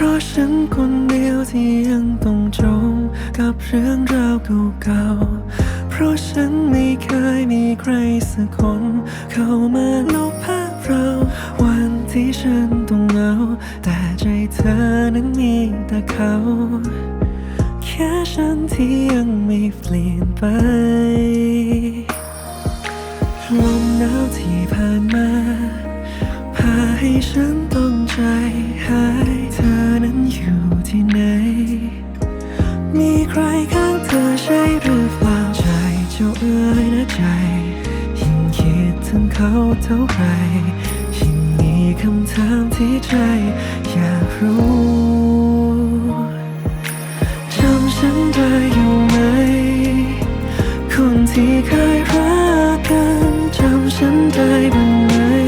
ราะฉันคนเดียวที่ยังต้องจมกับเรื่องราวเก่าๆ เพราะฉันไม่เคยมีใครสักคน เข้ามาลบภาพเรา วันที่ฉันต้องเหงา แต่ใจเธอนั้นมีแต่เขา แค่ฉันที่ยังไม่เปลี่ยนไป ลมหนาวที่ผ่านมา พาให้ฉัน มีใครข้างเธอใช่หรือเปล่าใจเจ้าเอ๋ยนะใจยิ่งคิดถึงเขาเท่าไหรยิ่งมีคำถามที่ใจอยากรู้จำฉันได้อยู่ไหม คนที่เคยรักกันจำฉันได้บ้างไหม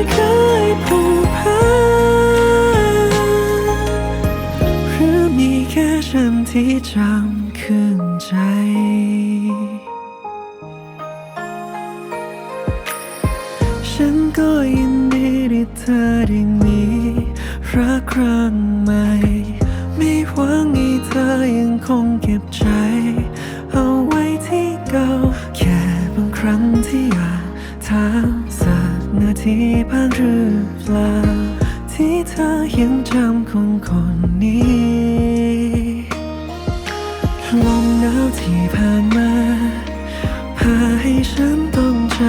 ที่เคยผูกพันหรือมีแค่ฉันที่จำขึ้นใจฉันก็ยินดีที่เธอได้มีรักครั้งใหม่ ไม่หวังให้เธอยังคงเก็บใจ เอาไว้ที่เก่า แค่บางครั้งที่อยากถามสัก นาทีบ้างหรือเปล่า ที่เธอยังจำคนคนนี้ลมหนาวที่ผ่านมาพาให้ฉันต้องใจ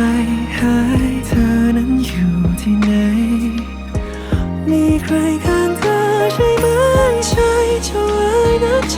หายเธอนั้นอยู่ที่ไหน มีใครข้างเธอใช่ไหมใช่จ้าเอ๋ยนะใจ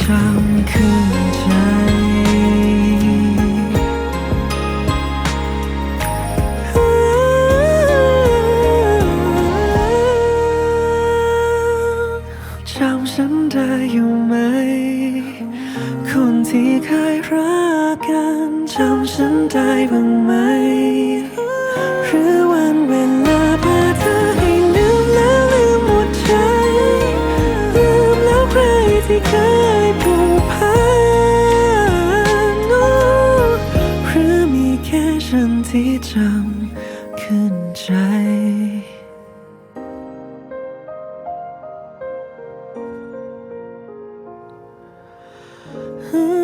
ที่จำขึ้นใจจำฉันได้อยู่ไหม คนที่เคยรักกันจำฉันได้บ้างไหม Hmm.